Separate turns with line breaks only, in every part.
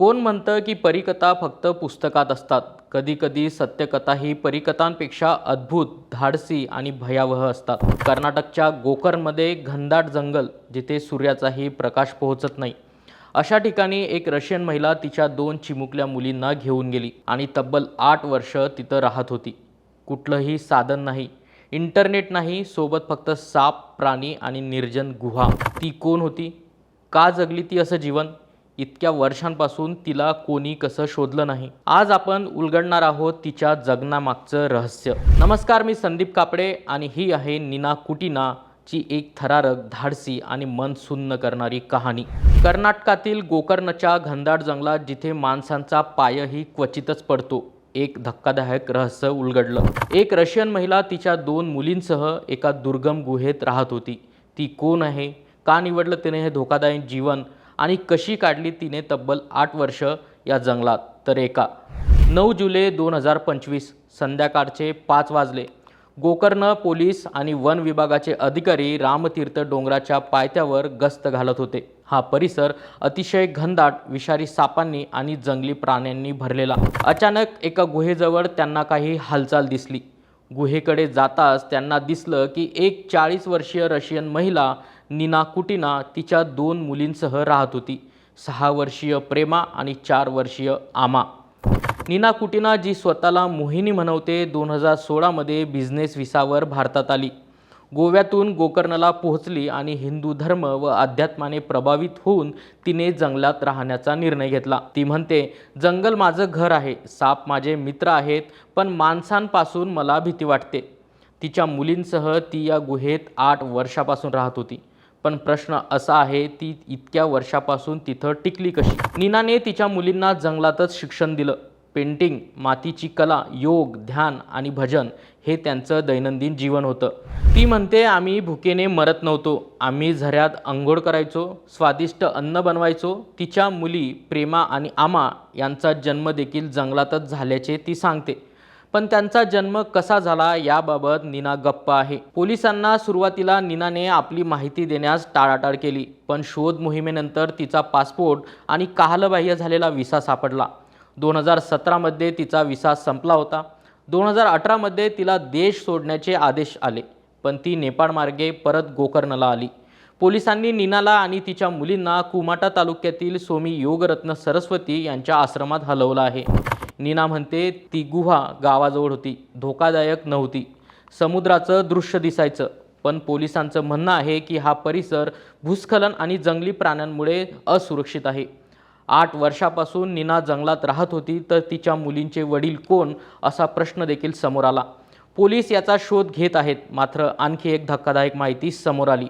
कोण म्हणतं की परिकथा फक्त पुस्तकात असतात? कधीकधी सत्यकथा ही परिकथांपेक्षा अद्भुत धाडसी आणि भयावह असतात. कर्नाटकच्या गोकर्णमध्ये घनदाट जंगल जिथे सूर्याचाही प्रकाश पोहोचत नाही. अशा ठिकाणी एक रशियन महिला तिच्या दोन चिमुकल्या मुलींना घेऊन गेली आणि तब्बल आठ वर्ष तिथं राहत होती. कुठलंही साधन नाही इंटरनेट नाही सोबत फक्त साप प्राणी आणि निर्जन गुहा. ती कोण होती? का जगली ती असं जीवन? इतक्या वर्षांपासून तिला कोणी कसं शोधलं नाही. आज आपण उलगडणार आहोत तिच्या जगण्यामागचं रहस्य. नमस्कार मी संदीप कापडे आणि ही आहे नीना कुटीना ची एक थरारक धाडसी आणि मन सुन्न करणारी कहाणी. कर्नाटकातील गोकर्णच्या घनदाट जंगलात जिथे माणसांचा पायही क्वचितच पडतो एक धक्कादायक रहस्य उलगडलं. एक रशियन महिला तिच्या दोन मुलींसह एका दुर्गम गुहेत राहत होती. ती कोण आहे? का निवडलं तिने हे धोकादायक जीवन? आणि कशी काढली तिने तब्बल आठ वर्ष या जंगलात? तर एका. नऊ जुलै दोन हजार पंचवीस संध्याकाळचे पाच वाजले. गोकर्ण पोलीस आणि वन विभागाचे अधिकारी रामतीर्थ डोंगराच्या पायथ्यावर गस्त घालत होते. हा परिसर अतिशय घनदाट विषारी सापांनी आणि जंगली प्राण्यांनी भरलेला. अचानक एका गुहेजवळ त्यांना काही हालचाल दिसली. गुहेकडे जाताच त्यांना दिसलं की एक चाळीस वर्षीय रशियन महिला निना कुटिना तिच्या दोन मुलींसह राहत होती. सहा वर्षीय प्रेमा आणि चार वर्षीय आमा. नीना कुटिना जी स्वतःला मोहिनी म्हणवते दोन हजार सोळामध्ये बिझनेस विसावर भारतात आली. गोव्यातून गोकर्णला पोहोचली आणि हिंदू धर्म व अध्यात्माने प्रभावित होऊन तिने जंगलात राहण्याचा निर्णय घेतला. ती म्हणते जंगल माझं घर आहे साप माझे मित्र आहेत पण माणसांपासून मला भीती वाटते. तिच्या मुलींसह ती या गुहेत आठ वर्षापासून राहत होती. पण प्रश्न असा आहे ती इतक्या वर्षापासून तिथं टिकली कशी? नीनाने तिच्या मुलींना जंगलातच शिक्षण दिलं. पेंटिंग मातीची कला योग ध्यान आणि भजन हे त्यांचं दैनंदिन जीवन होतं. ती म्हणते आम्ही भुकेने मरत नव्हतो. आम्ही झऱ्यात अंघोळ करायचो स्वादिष्ट अन्न बनवायचो. तिच्या मुली प्रेमा आणि आमा यांचा जन्म देखील जंगलातच झाल्याचे ती सांगते. पण त्यांचा जन्म कसा झाला याबाबत नीना गप्प आहे. पोलिसांना सुरुवातीला नीनाने आपली माहिती देण्यास टाळाटाळ केली पण शोध मोहिमेनंतर तिचा पासपोर्ट आणि काहलबाह्य झालेला विसा सापडला. दोन हजार सतरामध्ये तिचा विसा संपला होता. दोन हजार अठरामध्ये तिला देश सोडण्याचे आदेश आले पण ती नेपाळमार्गे परत गोकर्णला आली. पोलिसांनी नीनाला आणि तिच्या मुलींना कुमाटा तालुक्यातील सोमी योगरत्न सरस्वती यांच्या आश्रमात हलवलं आहे. नीना म्हणते ती गुहा गावाजवळ होती. धोकादायक नव्हती. समुद्राचं दृश्य दिसायचं. पण पोलिसांचं म्हणणं आहे की हा परिसर भूस्खलन आणि जंगली प्राण्यांमुळे असुरक्षित आहे. आठ वर्षापासून नीना जंगलात राहत होती तर तिच्या मुलींचे वडील कोण असा प्रश्न देखील समोर आला. पोलीस याचा शोध घेत आहेत. मात्र आणखी एक धक्कादायक माहिती समोर आली.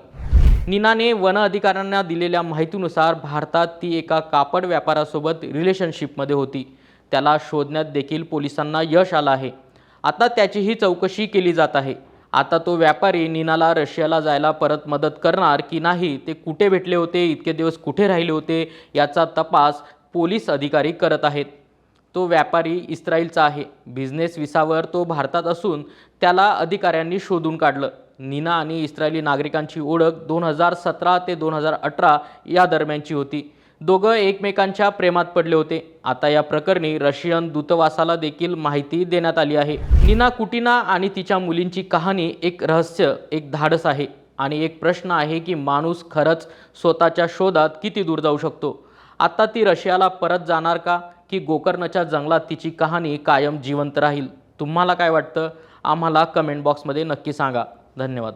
नीनाने वन अधिकाऱ्यांना दिलेल्या माहितीनुसार भारतात ती एका कापड व्यापारासोबत रिलेशनशिपमध्ये होती. त्याला शोधण्यात देखील पोलिसांना यश आलं आहे. आता त्याचीही चौकशी केली जात आहे. आता तो व्यापारी नीनाला रशियाला जायला परत मदत करणार की नाही ते कुठे भेटले होते इतके दिवस कुठे राहिले होते याचा तपास पोलीस अधिकारी करत आहेत. तो व्यापारी इस्रायलचा आहे. बिझनेस विसावर तो भारतात असून त्याला अधिकाऱ्यांनी शोधून काढलं. नीना आणि इस्रायली नागरिकांची ओळख दोन हजार सतरा ते दोन हजार अठरा या दरम्यानची होती. दोघं एकमेकांच्या प्रेमात पडले होते. आता या प्रकरणी रशियन दूतावासाला देखील माहिती देण्यात आली आहे. निना कुटीना आणि तिच्या मुलींची कहाणी एक रहस्य एक धाडस आहे. आणि एक प्रश्न आहे की माणूस खरंच स्वतःच्या शोधात किती दूर जाऊ शकतो? आता ती रशियाला परत जाणार का? की गोकर्णच्या जंगलात तिची कहाणी कायम जिवंत राहील? तुम्हाला काय वाटतं? आम्हाला कमेंट बॉक्समध्ये नक्की सांगा. धन्यवाद.